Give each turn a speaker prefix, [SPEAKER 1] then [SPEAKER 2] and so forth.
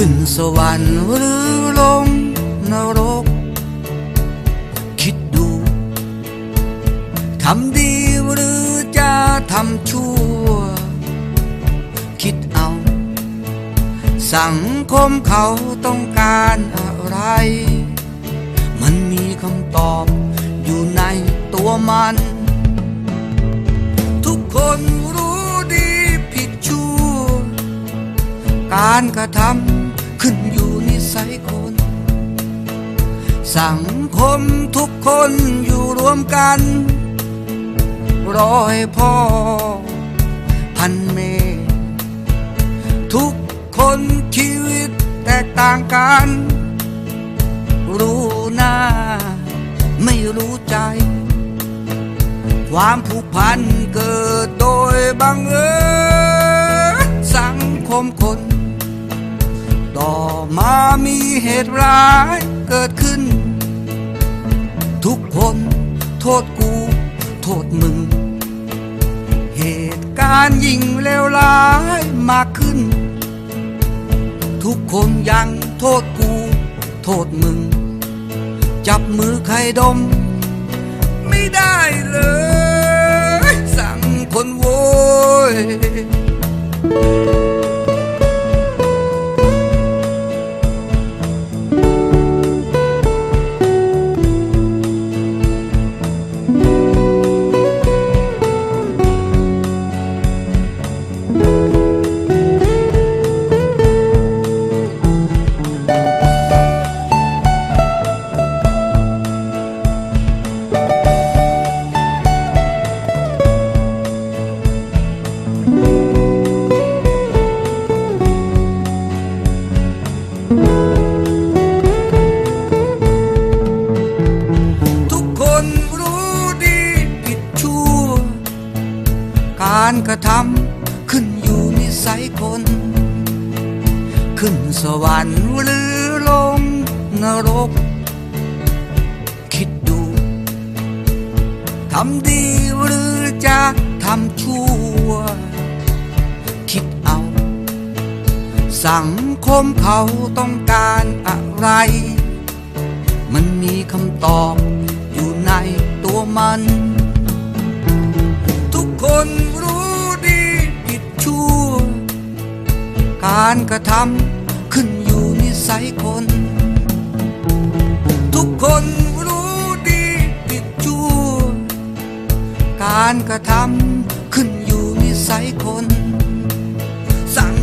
[SPEAKER 1] ขึ้นสวรรค์หรือลงนรก คิดดู ทำดีหรือจะทำชั่ว คิดเอา สังคมเขาต้องการอะไร มันมีคำตอบอยู่ในตัวมัน ทุกคนรู้ดีผิดชั่ว การกระทำ ขึ้นอยู่นิสัยคน สังคมทุกคนอยู่รวมกัน ร้อยพ่อ พันเม ทุกคนชีวิตแตกต่างกัน รู้หน้า ไม่รู้ใจ ความผูกพันเกิด เหตุร้ายเกิดขึ้น ทุกคนโทษกู โทษมึง เหตุการณ์ยิ่งเลวร้ายมากขึ้น ทุกคนยังโทษกู โทษมึง จับมือใครดม ไม่ได้เลย กรกระทำขึ้นอยู่นิสัยคน ขึ้นสวรรค์หรือลงนรก คิดดู ทำดีหรือจะทำชั่ว คิดเอา สังคมเขาต้องการอะไร มันมีคำตอบอยู่ในตัวมัน การกระทำขึ้นอยู่นิสัยคน ทุกคนรู้ดีผิดชั่ว การกระทำขึ้นอยู่นิสัยคน สั่ง